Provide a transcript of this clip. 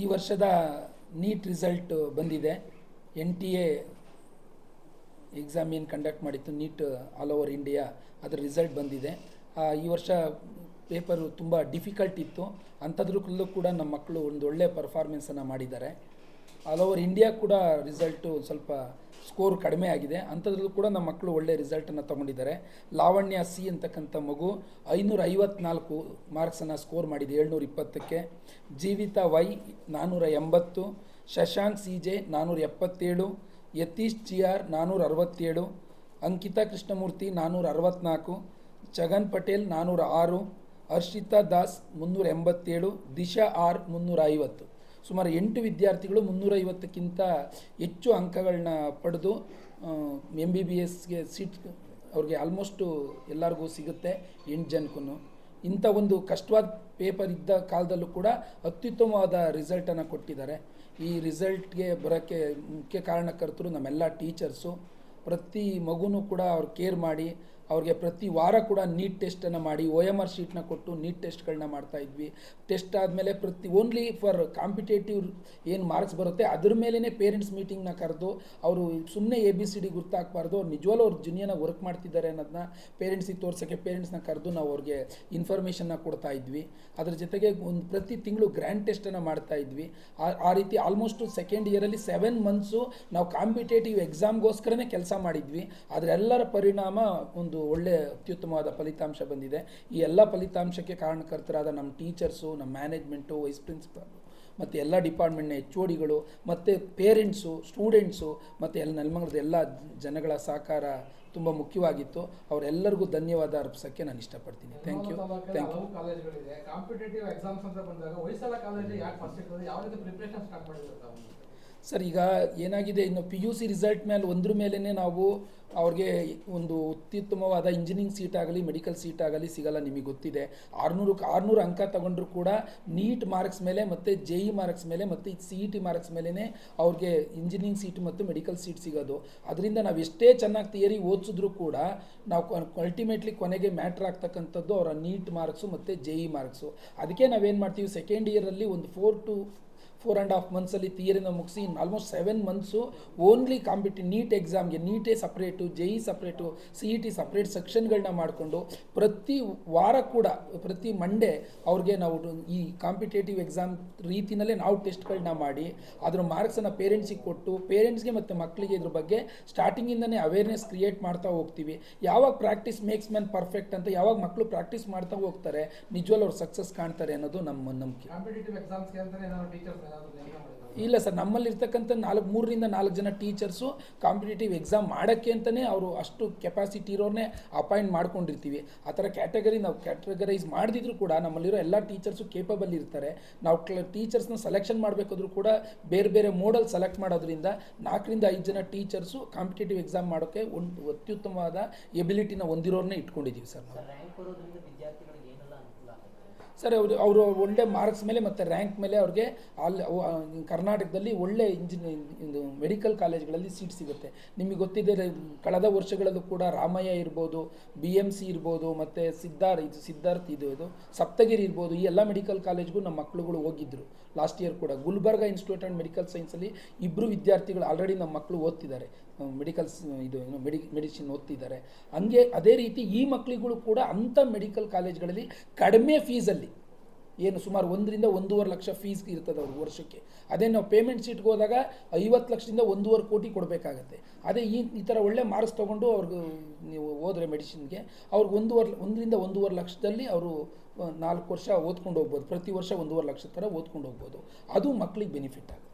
ಈ ವರ್ಷದ NEET result ಬಂದಿದೆ. ಎನ್ ಟಿ ಎ ಎಕ್ಸಾಮ್ ಏನು ಕಂಡಕ್ಟ್ ಮಾಡಿತ್ತು, ನೀಟ್ ಆಲ್ ಓವರ್ ಇಂಡಿಯಾ ಅದರ ರಿಸಲ್ಟ್ ಬಂದಿದೆ. ಈ ವರ್ಷ ಪೇಪರು ತುಂಬ ಡಿಫಿಕಲ್ಟ್ ಇತ್ತು. ಅಂಥದ್ರಲ್ಲೂ ಕೂಡ ನಮ್ಮ ಮಕ್ಕಳು ಒಂದು ಒಳ್ಳೆಯ ಪರ್ಫಾರ್ಮೆನ್ಸನ್ನು ಮಾಡಿದ್ದಾರೆ. ಆಲ್ ಓವರ್ ಇಂಡಿಯಾ ಕೂಡ ರಿಸಲ್ಟು ಸ್ವಲ್ಪ ಸ್ಕೋರ್ ಕಡಿಮೆ ಆಗಿದೆ. ಅಂಥದ್ರಲ್ಲೂ ಕೂಡ ನಮ್ಮ ಮಕ್ಕಳು ಒಳ್ಳೆಯ ರಿಸಲ್ಟನ್ನು ತೊಗೊಂಡಿದ್ದಾರೆ. ಲಾವಣ್ಯ ಸಿ ಅಂತಕ್ಕಂಥ ಮಗು ಐನೂರ ಐವತ್ನಾಲ್ಕು ಮಾರ್ಕ್ಸನ್ನು ಸ್ಕೋರ್ ಮಾಡಿದೆ ಏಳ್ನೂರ ಇಪ್ಪತ್ತಕ್ಕೆ ಜೀವಿತ ವೈ ನಾನ್ನೂರ ಎಂಬತ್ತು ಶಶಾಂಕ್ ಸಿ ಜೆ ನಾನ್ನೂರ ಎಪ್ಪತ್ತೇಳು ಯತೀಶ್ ಜಿ ಆರ್ ನಾನ್ನೂರ ಅರವತ್ತೇಳು ಅಂಕಿತಾ ಕೃಷ್ಣಮೂರ್ತಿ ನಾನ್ನೂರ ಅರವತ್ನಾಲ್ಕು ಜಗನ್ ಪಟೇಲ್ ನಾನ್ನೂರ ಆರು ಹರ್ಷಿತಾ ದಾಸ್ ಮುನ್ನೂರ ಎಂಬತ್ತೇಳು ದಿಶಾ ಆರ್ ಮುನ್ನೂರ ಐವತ್ತು ಸುಮಾರು ಎಂಟು ವಿದ್ಯಾರ್ಥಿಗಳು ಮುನ್ನೂರೈವತ್ತಕ್ಕಿಂತ ಹೆಚ್ಚು ಅಂಕಗಳನ್ನ ಪಡೆದು ಎಂ ಬಿ ಬಿ ಎಸ್ಗೆ ಸೀಟ್ ಅವ್ರಿಗೆ ಆಲ್ಮೋಸ್ಟು ಎಲ್ಲರಿಗೂ ಸಿಗುತ್ತೆ ಎಂಟು ಜನಕ್ಕೂ ಇಂಥ ಒಂದು ಕಷ್ಟವಾದ ಪೇಪರ್ ಇದ್ದ ಕಾಲದಲ್ಲೂ ಕೂಡ ಅತ್ಯುತ್ತಮವಾದ ರಿಸಲ್ಟನ್ನು ಕೊಟ್ಟಿದ್ದಾರೆ. ಈ ರಿಸಲ್ಟ್ಗೆ ಬರೋಕ್ಕೆ ಮುಖ್ಯ ಕಾರಣಕರ್ತರು ನಮ್ಮೆಲ್ಲ ಟೀಚರ್ಸು ಪ್ರತಿ ಮಗುನೂ ಕೂಡ ಅವ್ರು ಕೇರ್ ಮಾಡಿ ಅವ್ರಿಗೆ ಪ್ರತಿ ವಾರ ಕೂಡ ನೀಟ್ ಟೆಸ್ಟನ್ನು ಮಾಡಿ ಒ ಎಂ ಆರ್ ಶೀಟ್ನ ಕೊಟ್ಟು ನೀಟ್ ಟೆಸ್ಟ್ಗಳನ್ನ ಮಾಡ್ತಾ ಇದ್ವಿ. ಟೆಸ್ಟ್ ಆದಮೇಲೆ ಪ್ರತಿ ಓನ್ಲಿ ಫಾರ್ ಕಾಂಪಿಟೇಟಿವ್ ಏನು ಮಾರ್ಕ್ಸ್ ಬರುತ್ತೆ, ಅದ್ರ ಮೇಲೇ ಪೇರೆಂಟ್ಸ್ ಮೀಟಿಂಗ್ನ ಕರೆದು, ಅವರು ಸುಮ್ಮನೆ ಎ ಬಿ ಸಿ ಡಿ ಗುರ್ತಾಕ್ಬಾರ್ದು ಅವ್ರು ನಿಜವಾಗ್ಲೂ ಅವ್ರ ಜುನಿಯನ್ನ ವರ್ಕ್ ಮಾಡ್ತಿದ್ದಾರೆ ಅನ್ನೋದನ್ನ ಪೇರೆಂಟ್ಸಿಗೆ ತೋರ್ಸೋಕ್ಕೆ ಪೇರೆಂಟ್ಸ್ನ ಕರೆದು ನಾವು ಅವ್ರಿಗೆ ಇನ್ಫಾರ್ಮೇಷನ್ನ ಕೊಡ್ತಾ ಇದ್ವಿ. ಅದ್ರ ಜೊತೆಗೆ ಒಂದು ಪ್ರತಿ ತಿಂಗಳು ಗ್ರ್ಯಾಂಡ್ ಟೆಸ್ಟನ್ನು ಮಾಡ್ತಾ ಇದ್ವಿ. ಆ- ರೀತಿ ಆಲ್ಮೋಸ್ಟು ಸೆಕೆಂಡ್ ಇಯರಲ್ಲಿ ಸೆವೆನ್ ಮಂತ್ಸು ನಾವು ಕಾಂಪಿಟೇಟಿವ್ ಎಕ್ಸಾಮ್ಗೋಸ್ಕರನೇ ಕೆಲಸ ಮಾಡಿದ್ವಿ. ಅದರೆಲ್ಲರ ಪರಿಣಾಮ ಒಂದು ಒಳ್ಳೆಯ ಅತ್ಯುತ್ತಮವಾದ ಫಲಿತಾಂಶ ಬಂದಿದೆ. ಈ ಎಲ್ಲ ಫಲಿತಾಂಶಕ್ಕೆ ಕಾರಣಕರ್ತರಾದ ನಮ್ಮ ಟೀಚರ್ಸು ನಮ್ಮ ಮ್ಯಾನೇಜ್ಮೆಂಟು ವೈಸ್ ಪ್ರಿನ್ಸಿಪಾಲು ಮತ್ತು ಎಲ್ಲ ಡಿಪಾರ್ಟ್ಮೆಂಟ್ನ ಎಚ್ ಒ ಡಿಗಳು ಮತ್ತು ಪೇರೆಂಟ್ಸು ಸ್ಟೂಡೆಂಟ್ಸು ಮತ್ತು ಎಲ್ಲ ನೆಲಮಂಗಲದ ಎಲ್ಲ ಜನಗಳ ಸಹಕಾರ ತುಂಬ ಮುಖ್ಯವಾಗಿತ್ತು. ಅವರೆಲ್ಲರಿಗೂ ಧನ್ಯವಾದ ಅರ್ಪಿಸೋಕ್ಕೆ ನಾನು ಇಷ್ಟಪಡ್ತೀನಿ. ಥ್ಯಾಂಕ್ ಯು ಥ್ಯಾಂಕ್ ಯು ಕಾಲೇಜ್ಗಳಿದೆ. ಕಾಂಪಿಟೇಟಿವ್ ಎಕ್ಸಾಮ್ಸ್ ಅಂತ ಬಂದಾಗ ಹೊಯ್ಸಳ ಕಾಲೇಜಲ್ಲಿ ಯಾಕೆ ಫಸ್ಟ್ ಯಾವ ರೀತಿ ಪ್ರಿಪ್ರೇಷನ್ ಸ್ಟಾರ್ಟ್ ಮಾಡಿದ್ರು ಸರ್, ಈಗ ಏನಾಗಿದೆ? ಇನ್ನು ಪಿ ಯು ಸಿ ರಿಸಲ್ಟ್ ಮೇಲೆ ಒಂದ್ರ ಮೇಲೇ ನಾವು ಅವ್ರಿಗೆ ಒಂದು ಅತ್ಯುತ್ತಮವಾದ ಇಂಜಿನಿಯರಿಂಗ್ ಸೀಟ್ ಆಗಲಿ ಮೆಡಿಕಲ್ ಸೀಟ್ ಆಗಲಿ ಸಿಗಲ್ಲ ನಿಮಗೆ ಗೊತ್ತಿದೆ. ಆರುನೂರಕ್ಕೆ ಆರುನೂರು ಅಂಕ ತಗೊಂಡ್ರು ಕೂಡ ನೀಟ್ ಮಾರ್ಕ್ಸ್ ಮೇಲೆ ಮತ್ತು ಜೆ ಇ ಮಾರ್ಕ್ಸ್ ಮೇಲೆ ಮತ್ತು ಸಿ ಇ ಟಿ ಮಾರ್ಕ್ಸ್ ಮೇಲೇ ಅವ್ರಿಗೆ ಇಂಜಿನಿಯರಿಂಗ್ ಸೀಟ್ ಮತ್ತು ಮೆಡಿಕಲ್ ಸೀಟ್ ಸಿಗೋದು. ಅದರಿಂದ ನಾವು ಎಷ್ಟೇ ಚೆನ್ನಾಗಿ ಥಿಯರಿ ಓದಿಸಿದ್ರು ಕೂಡ ನಾವು ಅಲ್ಟಿಮೇಟ್ಲಿ ಕೊನೆಗೆ ಮ್ಯಾಟ್ರ್ ಆಗ್ತಕ್ಕಂಥದ್ದು ಅವರ ನೀಟ್ ಮಾರ್ಕ್ಸು ಮತ್ತು ಜೆ ಇ ಮಾರ್ಕ್ಸು ಅದಕ್ಕೆ ನಾವೇನು ಮಾಡ್ತೀವಿ? ಸೆಕೆಂಡ್ ಇಯರಲ್ಲಿ ಒಂದು four to four and half ಮಂತ್ಸಲ್ಲಿ ಥಿಯರಿನ ಮುಗಿಸಿ ಆಲ್ಮೋಸ್ಟ್ ಸೆವೆನ್ ಮಂತ್ಸು ಓನ್ಲಿ ಕಾಂಪಿಟಿ ನೀಟ್ ಎಕ್ಸಾಮ್ಗೆ ನೀಟೇ separate J E separate C E T separate ಸೆಕ್ಷನ್ಗಳನ್ನ ಮಾಡಿಕೊಂಡು ಪ್ರತಿ ವಾರ ಕೂಡ, ಪ್ರತಿ ಮಂಡೇ ಅವ್ರಿಗೆ ನಾವು ಈ ಕಾಂಪಿಟೇಟಿವ್ ಎಕ್ಸಾಮ್ ರೀತಿಯಲ್ಲೇ ನಾವು ಟೆಸ್ಟ್ಗಳನ್ನ ಮಾಡಿ, ಅದರ ಮಾರ್ಕ್ಸನ್ನು ಪೇರೆಂಟ್ಸಿಗೆ ಕೊಟ್ಟು ಪೇರೆಂಟ್ಸ್ಗೆ ಮತ್ತು ಮಕ್ಕಳಿಗೆ ಇದ್ರ ಬಗ್ಗೆ ಸ್ಟಾರ್ಟಿಂಗಿಂದನೇ ಅವೇರ್ನೆಸ್ ಕ್ರಿಯೇಟ್ ಮಾಡ್ತಾ ಹೋಗ್ತೀವಿ. ಯಾವಾಗ ಪ್ರಾಕ್ಟೀಸ್ ಮೇಕ್ಸ್ ಮ್ಯಾನ್ ಪರ್ಫೆಕ್ಟ್ ಅಂತ, ಯಾವಾಗ ಮಕ್ಕಳು ಪ್ರಾಕ್ಟೀಸ್ ಮಾಡ್ತಾ ಹೋಗ್ತಾರೆ ನಿಜವಾಗ್ಲೂ ಅವ್ರು ಸಕ್ಸಸ್ ಕಾಣ್ತಾರೆ ಅನ್ನೋದು ನಮ್ಮ ನಂಬಿಕೆ. ಇಲ್ಲ ಸರ್ ನಮ್ಮಲ್ಲಿ ಇರ್ತಕ್ಕಂಥ ನಾಲ್ಕು ಮೂರರಿಂದ ನಾಲ್ಕು ಜನ ಟೀಚರ್ಸು ಕಾಂಪಿಟೇಟಿವ್ ಎಕ್ಸಾಮ್ ಮಾಡೋಕ್ಕೆ ಅಂತಲೇ ಅವರು ಅಷ್ಟು ಕೆಪಾಸಿಟಿ ಇರೋರನ್ನೇ ಅಪಾಯಿಂಟ್ ಮಾಡ್ಕೊಂಡಿರ್ತೀವಿ. ಆ ಥರ ಕ್ಯಾಟಗರಿ ನಾವು ಕ್ಯಾಟಗರೈಸ್ ಮಾಡಿದ್ರು ಕೂಡ ನಮ್ಮಲ್ಲಿರೋ ಎಲ್ಲ ಟೀಚರ್ಸು ಕೇಪಬಲ್ ಇರ್ತಾರೆ. ನಾವು ಕ್ಲ, ಟೀಚರ್ಸ್ನ ಸೆಲೆಕ್ಷನ್ ಮಾಡಬೇಕಾದ್ರೂ ಕೂಡ ಬೇರೆ ಬೇರೆ ಮೋಡಲ್ ಸೆಲೆಕ್ಟ್ ಮಾಡೋದ್ರಿಂದ ನಾಲ್ಕರಿಂದ ಐದು ಜನ ಟೀಚರ್ಸು ಕಾಂಪಿಟೇಟಿವ್ ಎಕ್ಸಾಮ್ ಮಾಡೋಕ್ಕೆ ಒಂದು ಅತ್ಯುತ್ತಮವಾದ ಎಬಿಲಿಟಿನ ಹೊಂದಿರೋರನ್ನೇ ಇಟ್ಕೊಂಡಿದ್ದೀವಿ ಸರ್ ನಾವು ಸರ್ ರ್ಯಾಂಕ್ ಬರೋದ್ರಿಂದ ವಿದ್ಯಾರ್ಥಿಗಳಿಗೆ ಏನೆಲ್ಲ ಅನುಕೂಲ ಆಗುತ್ತೆ ಸರ್, ಅವರು ಅವರು ಒಳ್ಳೆ ಮಾರ್ಕ್ಸ್ ಮೇಲೆ ಮತ್ತು ರ್ಯಾಂಕ್ ಮೇಲೆ ಅವ್ರಿಗೆ ಅಲ್ಲಿ ಕರ್ನಾಟಕದಲ್ಲಿ ಒಳ್ಳೆ ಇಂಜಿನಿಯರಿಂಗ್ ಇದು ಮೆಡಿಕಲ್ ಕಾಲೇಜ್ಗಳಲ್ಲಿ ಸೀಟ್ ಸಿಗುತ್ತೆ. ನಿಮಗೆ ಗೊತ್ತಿದೆ, ಕಳೆದ ವರ್ಷಗಳಲ್ಲೂ ಕೂಡ ರಾಮಯ್ಯ ಇರ್ಬೋದು ಬಿ ಎಂ ಸಿ ಇರ್ಬೋದು, ಮತ್ತು ಸಿದ್ಧಾರ್ಥ ಇದು ಸಿದ್ಧಾರ್ಥ್ ಇದು ಇದು ಸಪ್ತಗಿರಿ ಇರ್ಬೋದು, ಈ ಎಲ್ಲ ಮೆಡಿಕಲ್ ಕಾಲೇಜ್ಗೂ ನಮ್ಮ ಮಕ್ಕಳುಗಳು ಹೋಗಿದ್ದರು ಲಾಸ್ಟ್ ಇಯರ್ ಕೂಡ ಗುಲ್ಬರ್ಗ ಇನ್ಸ್ಟಿಟ್ಯೂಟ್ ಆ್ಯಂಡ್ ಮೆಡಿಕಲ್ ಸೈನ್ಸಲ್ಲಿ ಇಬ್ಬರು ವಿದ್ಯಾರ್ಥಿಗಳು ಆಲ್ರೆಡಿ ನಮ್ಮ ಮಕ್ಕಳು ಓದ್ತಿದ್ದಾರೆ. ಮೆಡಿಕಲ್ಸ್ ಇದು ಮೆಡಿ ಮೆಡಿಸಿನ್ ಓದ್ತಿದ್ದಾರೆ. ಹಂಗೆ ಅದೇ ರೀತಿ ಈ ಮಕ್ಕಳಿಗಳು ಕೂಡ ಅಂಥ ಮೆಡಿಕಲ್ ಕಾಲೇಜ್ಗಳಲ್ಲಿ ಕಡಿಮೆ ಫೀಸಲ್ಲಿ ಏನು ಸುಮಾರು ಒಂದರಿಂದ ಒಂದೂವರೆ ಲಕ್ಷ ಫೀಸ್ ಇರ್ತದೆ ಅವ್ರಿಗೆ ವರ್ಷಕ್ಕೆ. ಅದೇ ನಾವು ಪೇಮೆಂಟ್ ಶೀಟ್ಗೆ ಹೋದಾಗ ಐವತ್ತು ಲಕ್ಷದಿಂದ ಒಂದೂವರೆ ಕೋಟಿ ಕೊಡಬೇಕಾಗತ್ತೆ. ಅದೇ ಈ ಈ ಥರ ಒಳ್ಳೆ ಮಾರ್ಕ್ಸ್ ತೊಗೊಂಡು ಅವ್ರಿಗೆ ನೀವು ಹೋದ್ರೆ ಮೆಡಿಸಿನ್ಗೆ ಅವ್ರಿಗೆ ಒಂದೂವರೆ ಒಂದರಿಂದ ಒಂದೂವರೆ ಲಕ್ಷದಲ್ಲಿ ಅವರು ನಾಲ್ಕು ವರ್ಷ ಓದ್ಕೊಂಡು ಹೋಗ್ಬೋದು. ಪ್ರತಿ ವರ್ಷ ಒಂದೂವರೆ ಲಕ್ಷ ಥರ ಓದ್ಕೊಂಡು ಹೋಗ್ಬೋದು. ಅದು ಮಕ್ಕಳಿಗೆ ಬೆನಿಫಿಟ್ ಆಗುತ್ತೆ.